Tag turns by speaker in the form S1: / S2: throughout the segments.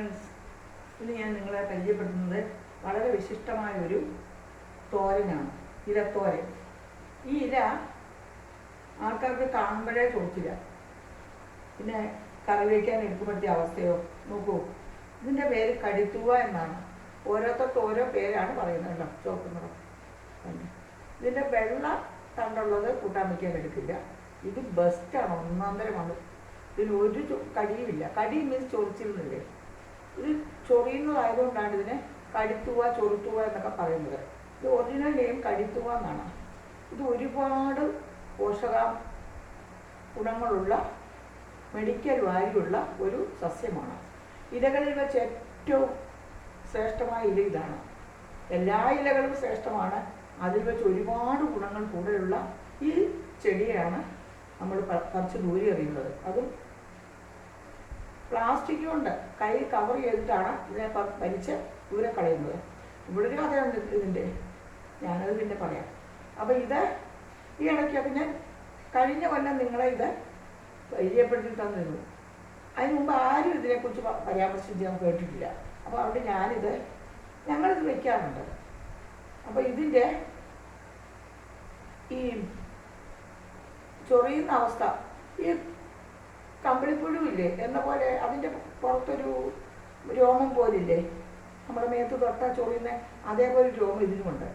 S1: Friends ഇന്ന് ഞാൻ നിങ്ങളെ പരിചയപ്പെടുത്തുന്നത് വളരെ വിശിഷ്ടമായ ഒരു തോരനാണ്. ഇലത്തോരൻ. ഈ ഇല ആൾക്കാർക്ക് കാണുമ്പോഴേ കൊടുക്കില്ല പിന്നെ കറി വയ്ക്കാൻ എടുക്കുമ്പോഴത്തെ അവസ്ഥയോ? നോക്കൂ. ഇതിന്റെ പേര് കടിത്തുക എന്നാണ്. ഓരോരുത്തർക്ക് ഓരോ പേരാണ് പറയുന്നത് കേട്ടോ. ചുവപ്പ് ഇതിന്റെ വെള്ള തണ്ടുള്ളത് കൂട്ടാൻ വയ്ക്കാൻ എടുക്കില്ല. ഇത് ബെസ്റ്റാണ് ഒന്നാന്തരമാണ് ഇതിന് ഒരു കടിയുമില്ല. കടി മീൻസ് ചൊറിച്ചിരുന്നില്ലേ ഇത് ചൊറിയുന്നതായതുകൊണ്ടാണ് ഇതിനെ കടിത്തുക ചൊറുത്തുക എന്നൊക്കെ പറയുന്നത്. ഇത് ഒറിജിനൽ നെയിം കടിത്തുക എന്നാണ്. ഇത് ഒരുപാട് പോഷക ഗുണങ്ങളുള്ള മെഡിക്കൽ വാല്യുള്ള ഒരു സസ്യമാണ്. ഇലകളിൽ വെച്ച് ഏറ്റവും ശ്രേഷ്ഠമായ ഇല ഇതാണ്. എല്ലാ ഇലകളും ശ്രേഷ്ഠമാണ്. അതിൽ വെച്ച് ഒരുപാട് ഗുണങ്ങൾ കൂടുതലുള്ള ഈ ചെടിയാണ് നമ്മൾ പറിച്ച് ദൂരെ എറിയുന്നത്. അതും പ്ലാസ്റ്റിക് കൊണ്ട് കൈ കവർ ചെയ്തിട്ടാണ് ഇതിനെ വലിച്ച് ദൂരെ കളയുന്നത്. ഇവിടെ ഒരു കഥയുണ്ട് ഇതിന്റെ ഞാനത് പിന്നെ പറയാം. അപ്പോൾ ഇത് ഈ ഇടയ്ക്ക് ഞാൻ കഴിഞ്ഞ കൊല്ലം നിങ്ങളെ ഇത് പരിചയപ്പെടുത്തി തന്നിരുന്നു. അതിന് മുമ്പ് ആരും ഇതിനെക്കുറിച്ച് പരാമർശിച്ച് ഞാൻ കേട്ടിട്ടില്ല. അപ്പോൾ അവിടെ ഞാനിത് ഞങ്ങളിത് വയ്ക്കാറുണ്ട് അപ്പോൾ ഇതിന്റെ ഈ ചൊറിയുന്ന അവസ്ഥ ഈ കമ്പിളിപ്പുഴു ഇല്ലേ എന്ന പോലെ അതിന്റെ പുറത്തൊരു രോമം പോലില്ലേ? നമ്മുടെ മേത്ത് തൊട്ടാ ചൊറിയുന്ന അതേപോലെ രോമം ഇതിനുമുണ്ട്.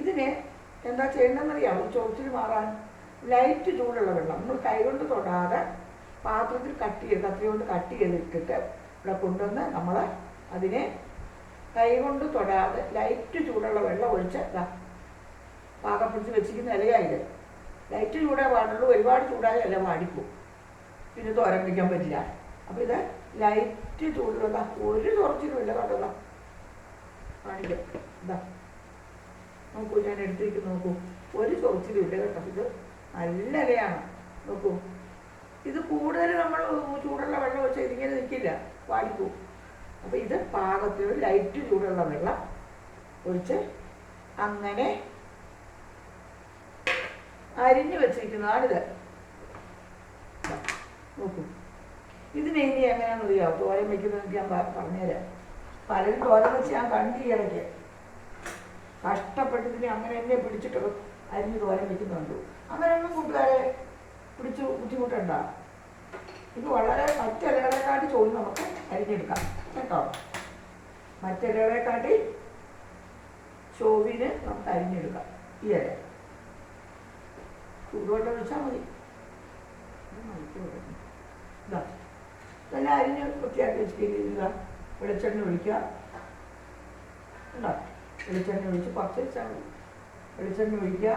S1: ഇതിന് എന്താ ചെയ്യണമെന്നറിയാമോ ഈ ചൊറിച്ചിൽ മാറാൻ ലൈറ്റ് ചൂടുള്ള വെള്ളം. നമ്മൾ കൈകൊണ്ട് തൊടാതെ പാത്രത്തിൽ കട്ട് ചെയ്ത് കത്തി കൊണ്ട് കട്ട് ചെയ്തിട്ടിട്ട് ഇവിടെ കൊണ്ടുവന്ന് നമ്മൾ അതിനെ കൈകൊണ്ട് തൊടാതെ ലൈറ്റ് ചൂടുള്ള വെള്ളം ഒഴിച്ച് പാകപ്പെടുത്തി വെച്ചിരിക്കുന്ന ഇലയായത് ലൈറ്റ് ചൂടേ പാടുള്ളൂ ഒരുപാട് ചൂടായ എല്ലാം വാടിപ്പോവും. പിന്നെ തോരൻ വയ്ക്കാൻ പറ്റില്ല. അപ്പോൾ ഇത് ലൈറ്റ് ചൂടുള്ള ഒരു ചൊറച്ചിലും ഇല്ല കാണിക്കാം ഇതാ? നോക്കൂ ഞാൻ എടുത്തേക്ക് നോക്കൂ. ഒരു ചൊറിച്ചിലും ഇല്ല കേട്ടോ. ഇത് നല്ല ഇലയാണ്. നോക്കൂ. ഇത് കൂടുതൽ നമ്മൾ ചൂടുള്ള വെള്ളം വെച്ച് ഇതിങ്ങനെ നിൽക്കില്ല വാടിപ്പോ അപ്പോൾ ഇത് പാകത്തിന് ലൈറ്റ് ചൂടുള്ള വെള്ളം ഒഴിച്ച് അങ്ങനെ അരിഞ്ഞു വെച്ചിരിക്കുന്നതാണിത് നോക്കൂ. ഇതിനെ ഇനി എങ്ങനെയാണെന്ന് അറിയോ? തോരൻ വെക്കുന്നത് ഞാൻ പറഞ്ഞുതരാം. പലരും തോരൻ വെച്ച് ഞാൻ കണ്ടു ഇടയ്ക്ക്. കഷ്ടപ്പെട്ട് അങ്ങനെ എന്നെ പിടിച്ചിട്ട് അരിഞ്ഞ് തോരൻ വെക്കുന്നുണ്ട്. അങ്ങനെയൊന്നും കൂട്ടുകാരെ പിടിച്ച് ബുദ്ധിമുട്ടണ്ട. ഇത് വളരെ മറ്റിലകളെക്കാട്ടി ചോദ്യം നമുക്ക് അരിഞ്ഞെടുക്കാം. കേട്ടോ? മറ്റിലകളെക്കാട്ടി ചോവിന് നമുക്ക് അരിഞ്ഞെടുക്കാം. ഈ ഇല ചൂടുവെള്ളം ഒഴിച്ചാൽ മതി. ഇത് അരിഞ്ഞ് വൃത്തിയാക്കി വെച്ചിരിക്കുക വെളിച്ചെണ്ണ ഒഴിക്കുക. വെളിച്ചെണ്ണ ഒഴിച്ച് കുറച്ച് വെച്ചാൽ മതി. വെളിച്ചെണ്ണ ഒഴിക്കുക.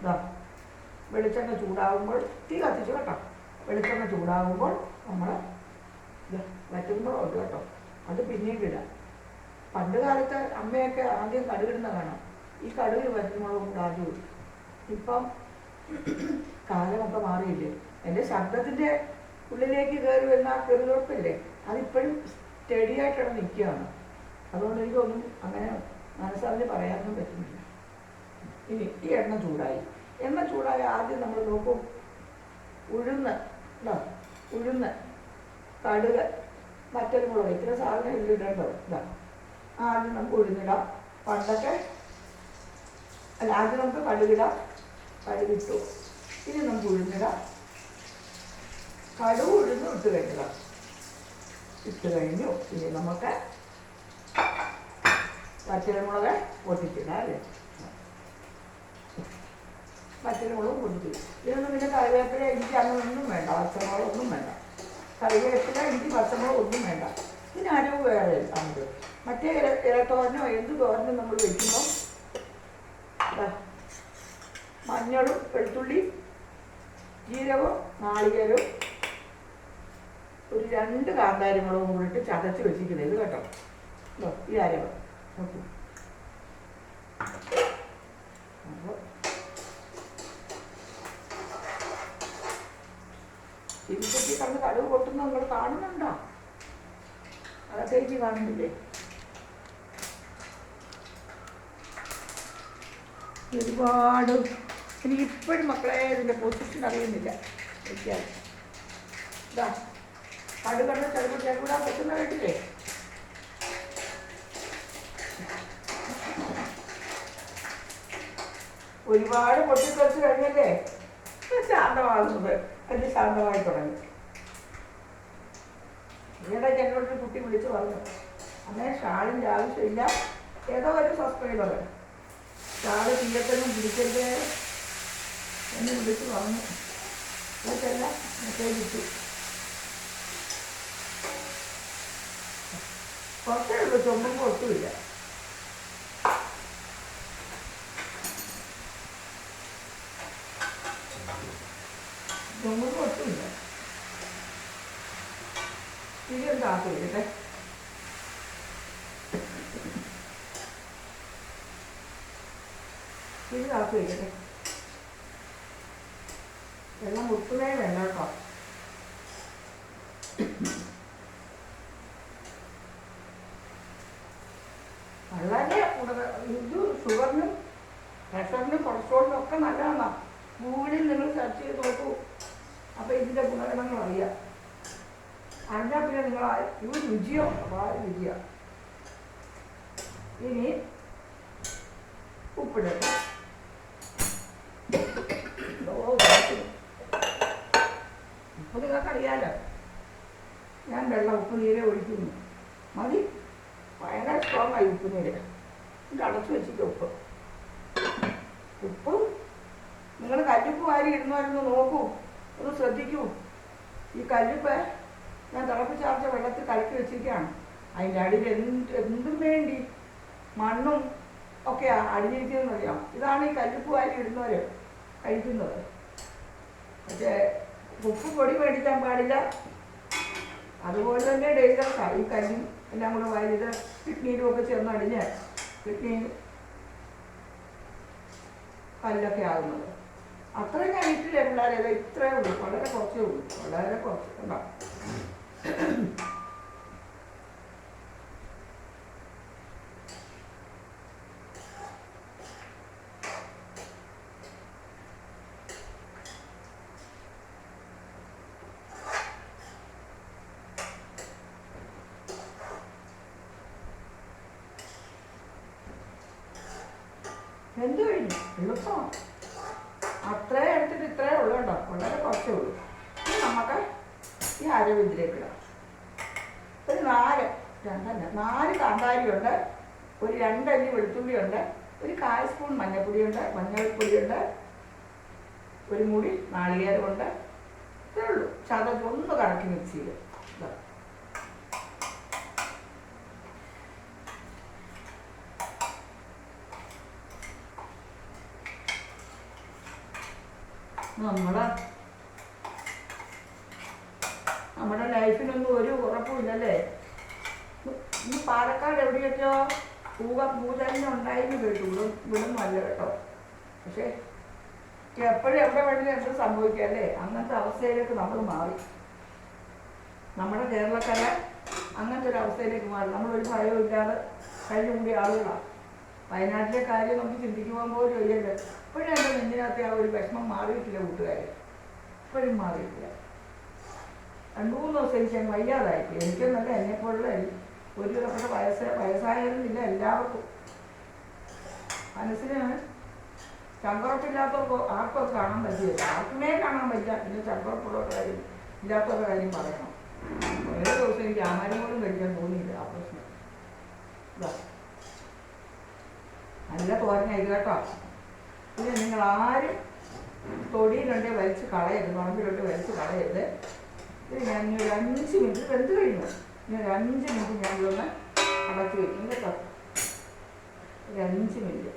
S1: ഇതാ വെളിച്ചെണ്ണ ചൂടാകുമ്പോൾ തീ കത്തിച്ചു കേട്ടോ. വെളിച്ചെണ്ണ ചൂടാകുമ്പോൾ നമ്മൾ വറ്റുമ്പോഴുണ്ട് കേട്ടോ. അത് പിന്നീട് ഇടാം. പണ്ട് കാലത്ത് അമ്മയൊക്കെ ആദ്യം കടുകിടുന്ന കാണാം. ഈ കടുകിൽ വറ്റുമ്പോഴും കൊണ്ട് ആദ്യം ഇടും ഇപ്പം കാലമൊക്കെ മാറിയില്ലേ? എന്റെ ശബ്ദത്തിന്റെ ഉള്ളിലേക്ക് കയറി വരുന്ന ആ കെറുതുറപ്പില്ലേ? അതിപ്പോഴും സ്റ്റഡി ആയിട്ടാണ് നിൽക്കുകയാണ്. അതുകൊണ്ട് എനിക്കൊന്നും അങ്ങനെ മനസ്സറിഞ്ഞ് പറയാനൊന്നും പറ്റുന്നില്ല. ഇനി ഈ എണ്ണ ചൂടായി. എണ്ണ ചൂടായി ആദ്യം നമ്മൾ നോക്കും ഉഴുന്ന് ഇതാ ഉഴുന്ന് കടുക് മറ്റൊരു മുളക്. ഇത്ര സാധനം ഇതിൽ ഇടേണ്ടത് ഇതാ. ആദ്യം നമുക്ക് ഉഴുന്നിടാം. പണ്ടൊക്കെ അല്ല ആദ്യം നമുക്ക് കടുകിടാം കടുകിട്ടു ഇനി നമുക്ക് ഉഴുന്നിടാം. കടുവ് ഉഴുന്ന് ഇട്ട് കഴിഞ്ഞിട. ഇട്ട് കഴിഞ്ഞു. ഇനി നമുക്ക് പച്ചമുളക് പൊട്ടിക്കണം അല്ലേ? പച്ചമുളക് പൊട്ടിക്കും ഇതൊന്നും പിന്നെ കറിവേപ്പില ഇഞ്ചി അങ്ങനൊന്നും വേണ്ട. പച്ചമുളക് ഒന്നും വേണ്ട. കറിവേപ്പില ഇഞ്ചി പച്ചമുളക് ഒന്നും വേണ്ട. ഇനി അരവ് വേറെ നമുക്ക് മറ്റേ ഇല ഇലത്തോരനോ എന്ത് തോരനും നമ്മൾ വെക്കുമ്പോൾ മഞ്ഞളും വെളുത്തുള്ളി ജീരകവും നാളികേരവും. ഒരു രണ്ട് കാന്താരിമുളകും കൂടി ഇട്ട് ചതച്ച് വെച്ചിരിക്കുന്നത് ഇത് കേട്ടോ. ഈ അരവ്. നോക്കൂ. അപ്പോൾ കണ്ട് കടുവ് പൊട്ടുന്ന നിങ്ങൾ കാണുന്നുണ്ടോ? അതൊക്കെ എനിക്ക് കാണുന്നില്ലേ? ഒരുപാട് എനിക്ക് ഇപ്പോഴും മക്കളെ ഇതിന്റെ പൊസിഷൻ അറിയുന്നില്ല. വെക്കാൻ ഇതാ കടുകണ്ണ പറ്റുന്ന കേട്ടില്ലേ ഒരുപാട് പൊട്ടിത്തെറിച്ച് കഴിഞ്ഞല്ലേ? ശാന്തമാകുന്നത്. അത് ശാന്തമായി തുടങ്ങി. ഇവിടെ എന്നോടൊരു കുട്ടി വിളിച്ചു പറഞ്ഞു. അങ്ങനെ ഷാളിന്റെ ആവശ്യമില്ല. ഏതോ ഒരു സബ്സ്ക്രൈബർ ഷാൾ തീരത്തൊന്നും പിടിക്കരുത്. എന്ന് വിളിച്ച് പറഞ്ഞു. ഇതൊക്കെയല്ല മെസ്സേജ് ഇട്ടു. കുറച്ചേ ഉള്ളൂ ചുമമ്പ് ഒട്ടുമില്ല ചുമമ്പ് ഒട്ടുമില്ല ഇതെന്താ ചെയ്യട്ടെ? തിരി കാത്തു വയ്ക്കട്ടെ വെള്ളം മുട്ടുന്നേ വേണ്ട കേട്ടോ വളരെ ഇത് ഷുഗറിനും പ്രഷറിനും കൊളസ്ട്രോളിനും ഒക്കെ നല്ലതാണ് ഗൂഗിളിൽ നിങ്ങൾ സെർച്ച് ചെയ്ത് നോക്കൂ. അപ്പോൾ ഇതിന്റെ ഗുണഗണങ്ങൾ അറിയാം. അറിഞ്ഞാൽ പിന്നെ നിങ്ങൾ ഇത് രുചിയോ? അപാര രുചിയാണ് ഇനി ഉപ്പിടുക. ഉപ്പ് നിങ്ങൾക്കറിയാലോ ഞാൻ വെള്ളം ഉപ്പ് നീരെ ഒഴിക്കുന്നു. മതി. ഭയങ്കര സ്ട്രോങ് ആയി ഉപ്പ് ഇത് അടച്ചു വെച്ചിട്ട് ഉപ്പ്. ഉപ്പ്? നിങ്ങൾ കല്ലുപ്പ് വാരി ഇടുന്നവരൊന്ന് നോക്കൂ. ഒന്ന് ശ്രദ്ധിക്കൂ. ഈ കല്ലുപ്പ് ഞാൻ തിളപ്പിച്ചാർച്ച വെള്ളത്തിൽ കലക്കി വെച്ചിരിക്കുകയാണ്. അതിന്റെ അടിയിൽ എന്ത് എന്തും വേണ്ടി മണ്ണും ഒക്കെ അടിഞ്ഞിരിക്കുന്നതെന്ന് അറിയാം. ഇതാണ് ഈ കല്ലുപ്പ് വാരി ഇടുന്നവർ കഴിക്കുന്നത്. പക്ഷേ ഉപ്പ് പൊടി മേടിക്കാൻ പാടില്ല. അതുപോലെ തന്നെ ഡേഞ്ചറസാണ് ഈ കല്ലും എല്ലാം കൂടെ വാരിയത് കിഡ്നിയിലും ഒക്കെ ചേർന്ന് അടിഞ്ഞ് കിഡ്നി കല്ലൊക്കെ ആകുന്നത് അത്രയും കഴിഞ്ഞിട്ടില്ല പിള്ളേരെ ഇത്രേ ഉള്ളൂ. വളരെ കുറച്ചേ ഉള്ളൂ. വളരെ കുറച്ച്. ഉണ്ടാവും എന്ത് കഴിഞ്ഞു? എളുപ്പമാണ് അത്രേ എടുത്തിട്ട് ഇത്രേ ഉള്ളൂ കേട്ടോ. വളരെ കുറച്ചേ ഉള്ളൂ. നമുക്ക് ഈ അരവിന്ദിലേക്ക് ഇടാം ഒരു നാല് രണ്ടല്ല നാല് കാന്താരിയുണ്ട് ഒരു രണ്ടല്ലി വെളുത്തുള്ളിയുണ്ട് ഒരു കാൽ സ്പൂൺ മഞ്ഞൾപ്പൊടിയുണ്ട് മഞ്ഞൾപ്പൊടിയുണ്ട് ഒരു മുടി നാളികേരമുണ്ട്. ഇത്രേ ഉള്ളൂ. ചതച്ച് ഒന്ന് കറക്കി മിക്സിയിൽ ഇതാ നമ്മുടെ ലൈഫിനൊന്നും ഒരു ഉറപ്പുമില്ലല്ലേ? ഈ പാലക്കാട് എവിടെയൊക്കെയോ പൂവ പൂജന്നെ ഉണ്ടായിരുന്നു കേട്ടു. വിടും ഇവിടൊന്നും അല്ല കേട്ടോ. പക്ഷേ എപ്പോഴും എവിടെ വേണമെങ്കിലും എന്ത് സംഭവിക്കുക അല്ലേ? അങ്ങനത്തെ അവസ്ഥയിലേക്ക് നമ്മൾ മാറി. നമ്മുടെ കേരളക്കര അങ്ങനത്തെ ഒരു അവസ്ഥയിലേക്ക് മാറി. നമ്മളൊരു ഭയവും ഇല്ലാതെ കഴിഞ്ഞുകൂടിയ ആളുകളാണ് വയനാട്ടിലെ കാര്യം നമുക്ക് ചിന്തിക്കുവാൻ പോലും ഇല്ലല്ലോ. ഇപ്പോഴും എന്റെ നെഞ്ചിനകത്ത് ആ ഒരു വിഷമം മാറിയിട്ടില്ല കൂട്ടുകാർ ഇപ്പോഴും മാറിയിട്ടില്ല. രണ്ടു മൂന്ന് ദിവസം എനിക്ക് അങ്ങ് വയ്യാതായിപ്പോയി. എനിക്കൊന്നല്ല എന്നെപ്പോലുള്ള ഒരു ദിവസത്തെ വയസ്സ് വയസ്സായവരില്ല എല്ലാവർക്കും. മനസ്സിന് ചങ്കുറപ്പില്ലാത്തവർക്ക് ആർക്കും അത് കാണാൻ പറ്റില്ല. ആർക്കുമേ കാണാൻ പറ്റില്ല. പിന്നെ ചങ്കുറപ്പുള്ളവരുടെ കാര്യം ഇല്ലാത്തവരുടെ കാര്യം പറയണം. ഓരോ ദിവസം എനിക്ക് ആഹാരം പോലും കഴിക്കാൻ തോന്നിയില്ല ആ പ്രശ്നം. നല്ല ഇത് കേട്ടോ. ഇത് നിങ്ങൾ ആരും തൊടിയിലുണ്ടെ വലിച്ച് കളയരുത് പറമ്പിലുണ്ടെ വലിച്ച് കളയരുത്. ഇത് ഞാൻ ഇനി ഒരു അഞ്ച് മിനിറ്റ് വെന്ത് കഴിഞ്ഞു. ഇനി ഒരു അഞ്ച് മിനിറ്റ് ഞാൻ ഇതൊന്ന് അടച്ച് വയ്ക്കും കേട്ടോ. ഒരു അഞ്ച് മിനിറ്റ്.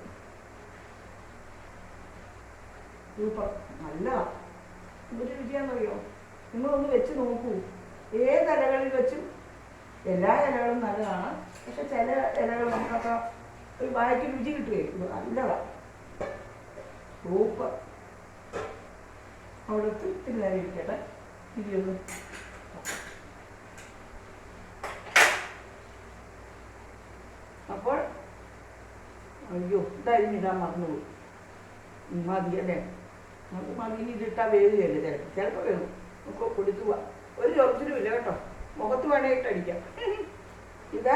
S1: സൂപ്പർ നല്ലതാണ് എന്തൊരു രുചിയാണെന്നറിയോ? നിങ്ങളൊന്ന് വെച്ച് നോക്കൂ. ഏത് ഇലകളിൽ വെച്ചും എല്ലാ ഇലകളും നല്ലതാണ്. പക്ഷെ ചില ഇലകൾ നമുക്കൊക്കെ ഒരു വായ്ക്ക് രുചി കിട്ടുകയും നല്ലതാണ് സൂപ്പർ അവിടെ ഒത്തിരി നേരം അപ്പോൾ അയ്യോ ഇതരിഞ്ഞിടാൻ മറന്നുപോയി. മതി അല്ലേ? നമുക്ക് മതി ഇതിട്ടാൽ വേവുകയല്ലേ ചിലപ്പോൾ ചിലപ്പോൾ വേവും. നമുക്ക് കൊടുക്കുക ഒരു ചൊറിച്ചിലും ഇല്ല കേട്ടോ. മുഖത്ത് വേണേ അടിക്കാം. ഇത്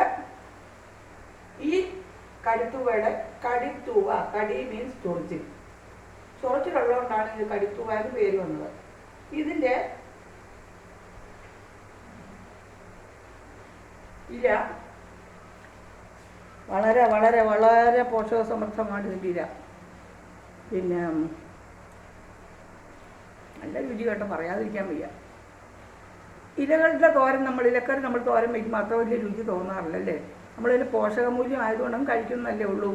S1: ഈ കടിത്തൂവയുടെ കടിത്തുവ. കടി മീൻസ് ചൊറിച്ചിൽ ചൊറിച്ചിലുള്ളതുകൊണ്ടാണ് ഇത് കടിക്കുവാനും പേര് വന്നത്. ഇതിന്റെ ഇല വളരെ വളരെ വളരെ പോഷകസമൃദ്ധമാണ് ഇതിന്റെ ഇല. പിന്നെ നല്ല രുചി കേട്ടോ പറയാതിരിക്കാൻ വയ്യ. ഇലകളുടെ തോരൻ നമ്മൾ ഇലക്കറി നമ്മൾ തോരൻ വയ്ക്കുമ്പോൾ മാത്രം വലിയ രുചി തോന്നാറില്ലല്ലേ? നമ്മളതിൽ പോഷകമൂല്യം ആയതുകൊണ്ടും കഴിക്കുന്നല്ലേ ഉള്ളൂ.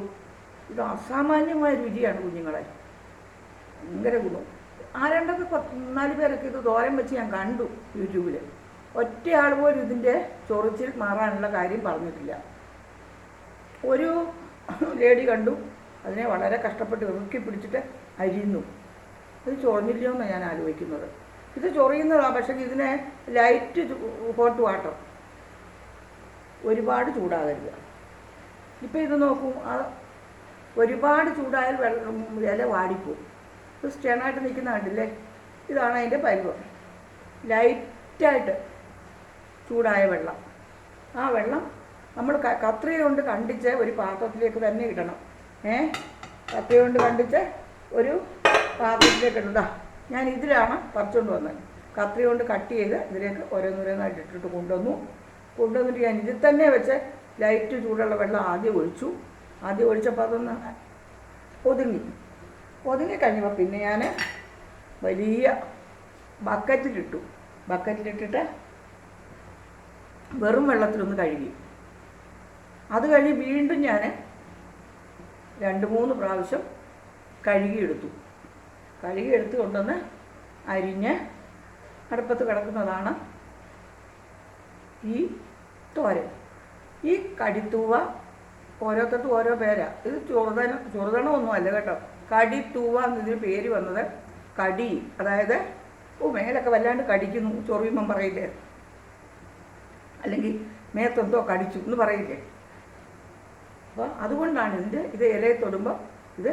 S1: ഇത് അസാമാന്യമായ രുചിയാണ് കുഞ്ഞുങ്ങളെ. ഭയങ്കര ഗുണം. ആരണ്ടൊക്കെ കുറച്ച് നാല് പേരൊക്കെ ഇത് ദോരം വെച്ച് ഞാൻ കണ്ടു യൂട്യൂബിൽ ഒറ്റയാൾ പോലും ഇതിന്റെ ചൊറിച്ചിൽ മാറാനുള്ള കാര്യം പറഞ്ഞിട്ടില്ല. ഒരു ലേഡി കണ്ടു. അതിനെ വളരെ കഷ്ടപ്പെട്ട് ഇറുക്കി പിടിച്ചിട്ട് അരിയുന്നു. ഇത് ചൊറിഞ്ഞില്ലയോ എന്നാണ് ഞാൻ ആലോചിക്കുന്നത്. ഇത് ചൊറിയുന്നതാണ് പക്ഷേ ഇതിനെ ലൈറ്റ് ഹോട്ട് വാട്ടർ ഒരുപാട് ചൂടാകരുത്. ഇപ്പം ഇത് നോക്കും ഒരുപാട് ചൂടായാൽ വെള്ളം ഇല വാടിപ്പോവും. ആയിട്ട് നിൽക്കുന്ന കണ്ടില്ലേ? ഇതാണ് അതിന്റെ പരുവം ലൈറ്റായിട്ട് ചൂടായ വെള്ളം. ആ വെള്ളം നമ്മൾ കത്രിക കൊണ്ട് കണ്ടിച്ച് ഒരു പാത്രത്തിലേക്ക് തന്നെ ഇടണം. ഏ? കത്രിക കൊണ്ട് കണ്ടിച്ച് ഒരു പാത്രത്തിലേക്ക് ഇടണ്ട ഞാൻ ഇതിലാണ് പറിച്ചുകൊണ്ട് വന്നത്. കത്രിക കൊണ്ട് കട്ട് ചെയ്ത് ഇതിലേക്ക് ഓരോന്നോരോന്നായിട്ട് ഇട്ടിട്ട് കൊണ്ടുവന്നു. കൊണ്ടുവന്നിട്ട് ഞാൻ ഇതിൽ തന്നെ വെച്ച് ലൈറ്റ് ചൂടുള്ള വെള്ളം ആദ്യം ഒഴിച്ചു. ആദ്യം ഒഴിച്ചപ്പോൾ അതൊന്ന് ഒതുങ്ങി. ഒതുങ്ങി കഴിഞ്ഞപ്പോൾ പിന്നെ ഞാൻ വലിയ ബക്കറ്റിലിട്ടു. ബക്കറ്റിലിട്ടിട്ട് വെറും വെള്ളത്തിലൊന്ന് കഴുകി. അത് കഴിഞ്ഞ് വീണ്ടും ഞാൻ രണ്ട് മൂന്ന് പ്രാവശ്യം കഴുകിയെടുത്തു. കഴുകിയെടുത്ത് കൊണ്ടുവന്ന് അരിഞ്ഞ് അടുപ്പത്ത് കിടക്കുന്നതാണ് ഈ തോരൻ. ഈ കടിത്തൂവ ഓരോരുത്തർക്കും ഓരോ പേരാണ് ഇത് ചെറുതന ചെറുതണമൊന്നും അല്ല കേട്ടോ. കടിത്തൂവ എന്നതിന് പേര് വന്നത് കടി. അതായത് ഓ മേലൊക്കെ വല്ലാണ്ട് കടിക്കുന്നു ചൊറിയുമ്പം പറയില്ലേ? അല്ലെങ്കിൽ മേത്തെന്തോ കടിച്ചു എന്ന് പറയില്ലേ? അപ്പോൾ അതുകൊണ്ടാണ് ഇതിന്റെ ഇത് ഇലയെ തൊടുമ്പോൾ ഇത്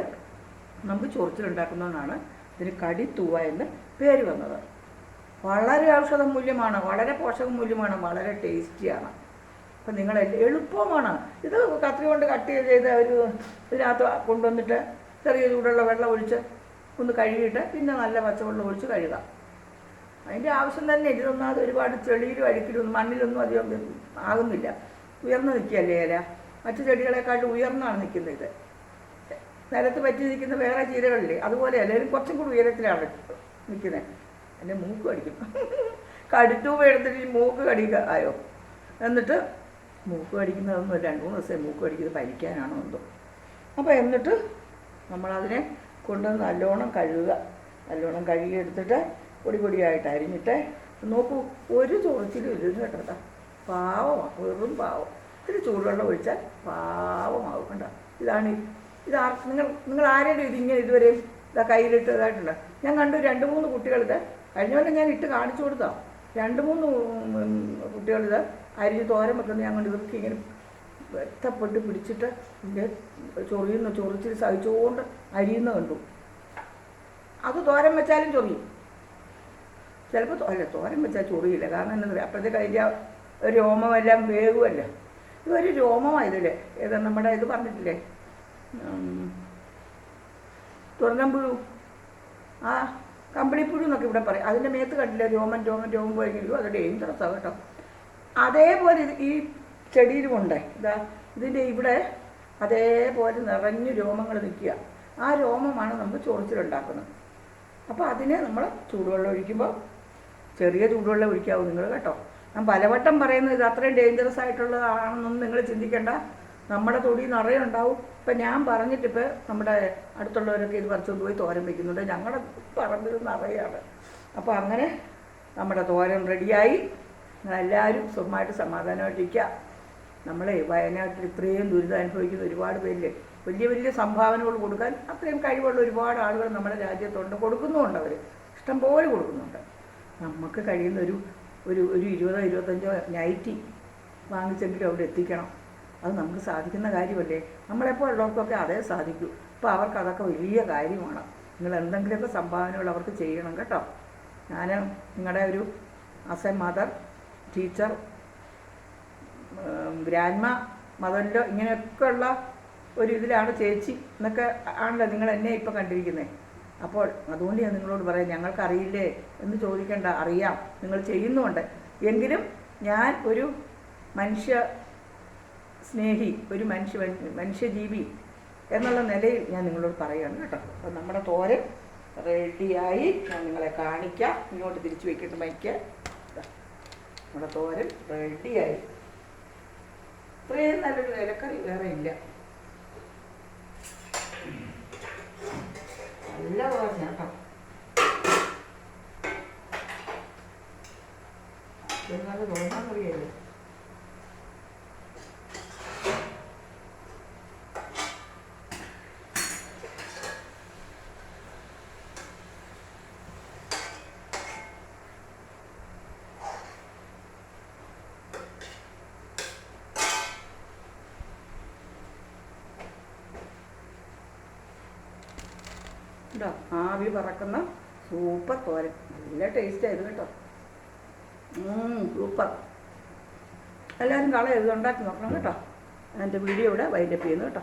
S1: നമുക്ക് ചൊറിച്ചിലുണ്ടാക്കുന്നതാണ്. ഇതിന് കടി തൂവ എന്ന് പേര് വന്നത്. വളരെ ഔഷധ മൂല്യമാണ് വളരെ പോഷക മൂല്യമാണ് വളരെ ടേസ്റ്റിയാണ്. അപ്പം നിങ്ങൾ എളുപ്പമാണ്. ഇത് കത്രി കൊണ്ട് കട്ട് ചെയ്ത് ഒരു ഇതിനകത്ത് കൊണ്ടുവന്നിട്ട് ചെറിയ ചൂടുള്ള വെള്ളം ഒഴിച്ച് ഒന്ന് കഴുകിയിട്ട് പിന്നെ നല്ല പച്ചവെള്ളം ഒഴിച്ച് കഴുകാം. അതിന്റെ ആവശ്യം തന്നെ ഇതൊന്നും അത് ഒരുപാട് ചെളിയിലും അഴുക്കിലും മണ്ണിലൊന്നും അധികം ആകുന്നില്ല. ഉയർന്നു നിൽക്കുകയല്ലേ ഇല? മറ്റു ചെടികളെക്കാളും ഉയർന്നാണ് നിൽക്കുന്നത് ഇത്. നിലത്ത് പറ്റി നിൽക്കുന്ന വേറെ ചീരകളില്ലേ അതുപോലെ എല്ലാവരും കുറച്ചും കൂടി ഉയരത്തിലാണ് നിൽക്കുന്നത്. എന്റെ മൂക്ക് കടിക്കും. കടുത്തു എടുത്തിട്ട് ഈ മൂക്ക് കടിക്കുക. ആയോ എന്നിട്ട് മൂക്ക് കടിക്കുന്നതൊന്നും രണ്ട് മൂന്ന് ദിവസം മൂക്ക് കടിക്കുന്നത് പരിക്കാനാണോ എന്തോ. അപ്പോൾ എന്നിട്ട് നമ്മളതിനെ കൊണ്ട് നല്ലോണം കഴുകുക. നല്ലോണം കഴുകി എടുത്തിട്ട് പൊടി പൊടിയായിട്ട് അരിഞ്ഞിട്ട് നോക്കൂ ഒരു ചൊറിച്ചിലും ഇല്ലെന്ന് കേട്ടോ. പാവമാണ് വെറും പാവം. ഇത്തിരി ചൂടുവെള്ളം ഒഴിച്ചാൽ പാവമാവും കണ്ട ഇതാണ് ഇതാർ നിങ്ങൾ നിങ്ങൾ ആരെങ്കിലും ഇതിങ്ങനെ ഇതുവരെ ഇതാ കയ്യിലിട്ടതായിട്ടുണ്ട്? ഞാൻ കണ്ടു രണ്ട് മൂന്ന് കുട്ടികളിത് കഴിഞ്ഞ കൊല്ലം ഞാൻ ഇട്ട് കാണിച്ചു കൊടുത്താം. രണ്ട് മൂന്ന് കുട്ടികളിത് അരിഞ്ഞ് തോരൻ വെക്കുന്നത് ഞാൻ കണ്ട്. ഇവർക്ക് ഇങ്ങനെ വെട്ടപ്പെട്ട് പിടിച്ചിട്ട് ഇതിന്റെ ചൊറിയുന്ന ചൊറിച്ചിൽ സഹിച്ചുകൊണ്ട് അരിയുന്ന കണ്ടു. അത് തോരൻ വെച്ചാലും ചൊറിയും. ചിലപ്പോൾ അല്ല തോരൻ വെച്ചാൽ ചൊറിയില്ല. കാരണം എന്താ പറയുക അപ്പോഴത്തേക്ക് അതിന്റെ രോമമെല്ലാം വേകുമല്ലോ ഇതൊരു രോമമായതല്ലേ? ഏതാ നമ്മുടെ ഇത് പറഞ്ഞിട്ടില്ലേ? തുറന്നമ്പുഴു ആ കമ്പിളിപ്പുഴു എന്നൊക്കെ ഇവിടെ പറയും. അതിന്റെ മേത്ത് കണ്ടില്ല? രോമൻ രോമൻ രോമം പോയെങ്കിലും അത് ഡേഞ്ചറസാണ് കേട്ടോ. അതേപോലെ ഈ ചെടിയിലുമുണ്ട്. ഇതാ ഇതിന്റെ ഇവിടെ അതേപോലെ നിറഞ്ഞു രോമങ്ങൾ നിൽക്കുക. ആ രോമമാണ് നമ്മൾ ചോറിച്ചിലുണ്ടാക്കുന്നത്. അപ്പോൾ അതിനെ നമ്മൾ ചൂടുവെള്ളം ഒഴിക്കുമ്പോൾ ചെറിയ ചൂടുവെള്ളം ഒഴിക്കാവൂ നിങ്ങൾ കേട്ടോ. ഞാൻ പലവട്ടം പറയുന്നത് ഇത് അത്രയും ഡേഞ്ചറസ് ആയിട്ടുള്ളതാണെന്നൊന്നും നിങ്ങൾ ചിന്തിക്കേണ്ട. നമ്മുടെ തൊടി നിറയെ ഉണ്ടാവും. ഇപ്പം ഞാൻ പറഞ്ഞിട്ടിപ്പോൾ നമ്മുടെ അടുത്തുള്ളവരൊക്കെ ഇത് പറിച്ചുകൊണ്ട് പോയി തോരൻ വയ്ക്കുന്നുണ്ട് ഞങ്ങളുടെ പറമ്പിൽ നിറയാണ്. അപ്പോൾ അങ്ങനെ നമ്മുടെ തോരൻ റെഡിയായി എല്ലാവരും സുഖമായിട്ട് സമാധാനമായിട്ടിരിക്കുക. നമ്മളെ വയനാട്ടിൽ ഇത്രയും ദുരിതം അനുഭവിക്കുന്ന ഒരുപാട് പേരിൽ വലിയ വലിയ സംഭാവനകൾ കൊടുക്കാൻ അത്രയും കഴിവുള്ള ഒരുപാട് ആളുകൾ നമ്മുടെ രാജ്യത്തുണ്ട്. കൊടുക്കുന്നുമുണ്ട് അവർ ഇഷ്ടംപോലെ കൊടുക്കുന്നുണ്ട്. നമുക്ക് കഴിയുന്ന ഒരു ഒരു ഒരു ഇരുപതോ ഇരുപത്തഞ്ചോ നൈറ്റി വാങ്ങിച്ചെങ്കിലും അവിടെ എത്തിക്കണം. അത് നമുക്ക് സാധിക്കുന്ന കാര്യമല്ലേ? നമ്മളെപ്പോഴുള്ളവർക്കൊക്കെ അതേ സാധിക്കൂ. അപ്പോൾ അവർക്ക് അതൊക്കെ വലിയ കാര്യമാണ്. നിങ്ങൾ എന്തെങ്കിലുമൊക്കെ സംഭാവനകൾ അവർക്ക് ചെയ്യണം കേട്ടോ. ഞാൻ നിങ്ങളുടെ ഒരു അസൈ മദർ ടീച്ചർ ഗ്രാൻഡ്മ ഇങ്ങനെയൊക്കെ ഉള്ള ഒരു ഇതിലാണ് ചേച്ചി എന്നൊക്കെ ആണല്ലോ നിങ്ങൾ എന്നെ ഇപ്പം കണ്ടിരിക്കുന്നത് അപ്പോൾ അതുകൊണ്ട് ഞാൻ നിങ്ങളോട് പറയാം ഞങ്ങൾക്കറിയില്ലേ എന്ന് ചോദിക്കേണ്ട അറിയാം നിങ്ങൾ ചെയ്യുന്നുമുണ്ട്. എങ്കിലും ഞാൻ ഒരു മനുഷ്യ സ്നേഹി ഒരു മനുഷ്യ മനുഷ്യജീവി എന്നുള്ള നിലയിൽ ഞാൻ നിങ്ങളോട് പറയുകയാണ് കേട്ടോ. അപ്പം നമ്മുടെ തോരൻ റെഡിയായി. ഞാൻ നിങ്ങളെ കാണിക്കാം. ഇങ്ങോട്ട് തിരിച്ചു വയ്ക്കട്ടെ മൈക്ക്. നമ്മുടെ തോരൻ റെഡിയായി. ഇത്രയും നല്ലൊരു ഇലക്കറി വേറെ ഇല്ല. നല്ല തോരൻ കേട്ടോ കറിയല്ലേ? കേട്ടോ ആവി പറക്കുന്ന സൂപ്പർ തോരൻ. നല്ല ടേസ്റ്റ് ആയിരുന്നു കേട്ടോ. സൂപ്പർ. എല്ലാവരും കളയരുത് ഉണ്ടാക്കി നോക്കണം കേട്ടോ. എന്റെ വീഡിയോ ഇവിടെ വൈൻഡപ്പ് ചെയ്യുന്നു കേട്ടോ.